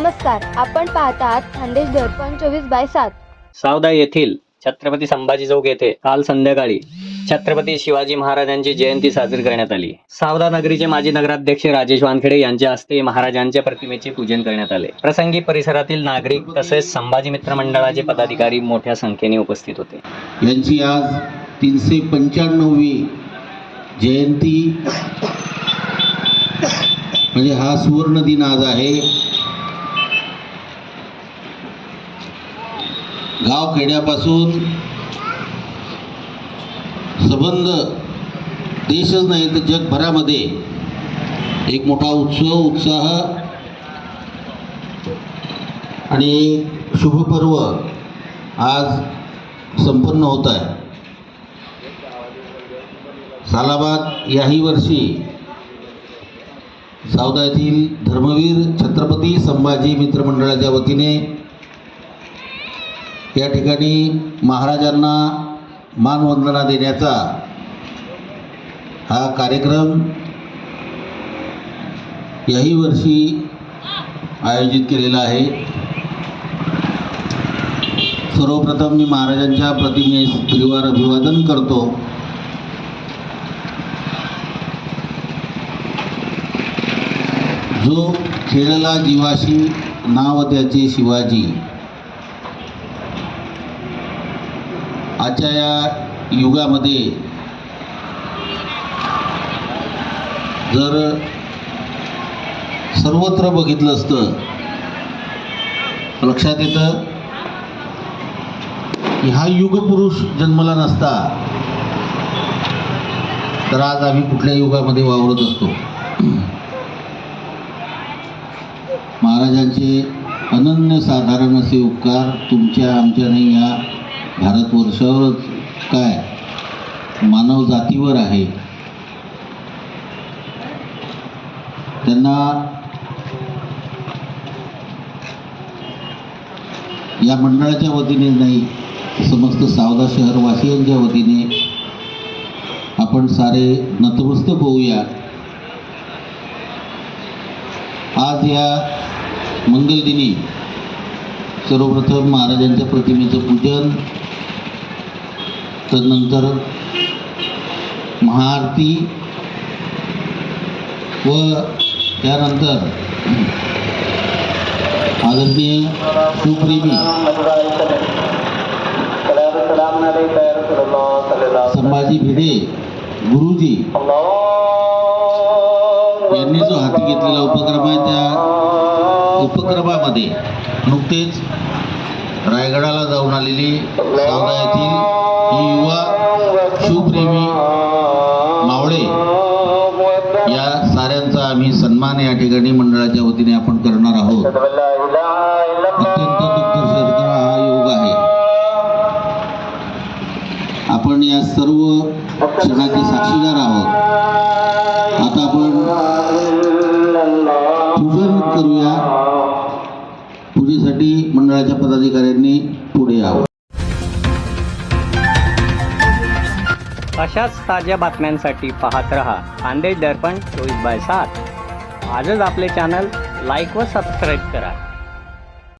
नमस्कार आपण पाहतात खानदेश दर्पण चोवीस बाय सात. सावदा येथील छत्रपती संभाजी चौक येथे काल संध्याकाळी छत्रपती शिवाजी महाराजांची जयंती साजरी करण्यात आली. सावदा नगरीचे माजी नगराध्यक्ष राजेश वानखेडे यांच्या हस्ते महाराजांच्या प्रतिमेचे पूजन करण्यात आले. प्रसंगी परिसरातील नागरिक तसेच संभाजी मित्र मंडळाचे पदाधिकारी मोठ्या संख्येने उपस्थित होते. यांची आज तीनशे पंच्याण्णववी जयंती. म्हणजे हा सुवर्ण दिन आज आहे. गाव खेड्यापासून संबंध देशच नाही तर जगभरामध्ये एक मोठा उत्सव उत्साह आणि शुभपर्व आज संपन्न होत आहे. सालाबाद याही वर्षी सावदा येथील धर्मवीर छत्रपती संभाजी मित्रमंडळाच्या वतीने या ठिकाणी महाराजांना मानवंदना देण्याचा हा कार्यक्रम याही वर्षी आयोजित केलेला आहे. सर्वप्रथम मी महाराजांच्या प्रतिमेस परिवार अभिवादन करतो. जो खेळला जीवाशी नाव त्याचे शिवाजी. आजच्या या युगामध्ये जर सर्वत्र बघितलं असतं लक्षात येतं की हा युगपुरुष जन्मला नसता तर आज आम्ही कुठल्या युगामध्ये वावरत असतो? महाराजांचे अनन्य साधारण असे उपकार तुमच्या आमच्या नाही या भारतवर्ष काय मानव जातीवर आहे? त्यांना या मंडळाच्या वतीने नाही समस्त सावदा शहरवासियांच्या वतीने आपण सारे नतमस्तक होऊया. आज या मंगलदिनी सर्वप्रथम महाराजांच्या प्रतिमेचं पूजन तदनंतर महाआरती व त्यानंतर आदरणीय सुप्रेमी संभाजी भिडे गुरुजी यांनी जो हाती घेतलेला उपक्रम आहे त्या उपक्रमामध्ये नुकतेच रायगडाला जाऊन आलेली सावदा येथील ही युवा शिवप्रेमी मावळे. या साऱ्यांचा आम्ही सन्मान या ठिकाणी मंडळाच्या वतीने आपण करणार आहोत. अत्यंत दुःखद हा योग आहे. आपण या सर्व क्षणाचे साक्षीदार आहोत. मंडळाच्या पदाधिकाऱ्यांनी पुढे यावं. अशाच ताज्या बातम्यांसाठी पाहत रहा. खानदेश दर्पण चोवीस बाय सात. आजच आपले चॅनल लाईक व सबस्क्राईब करा.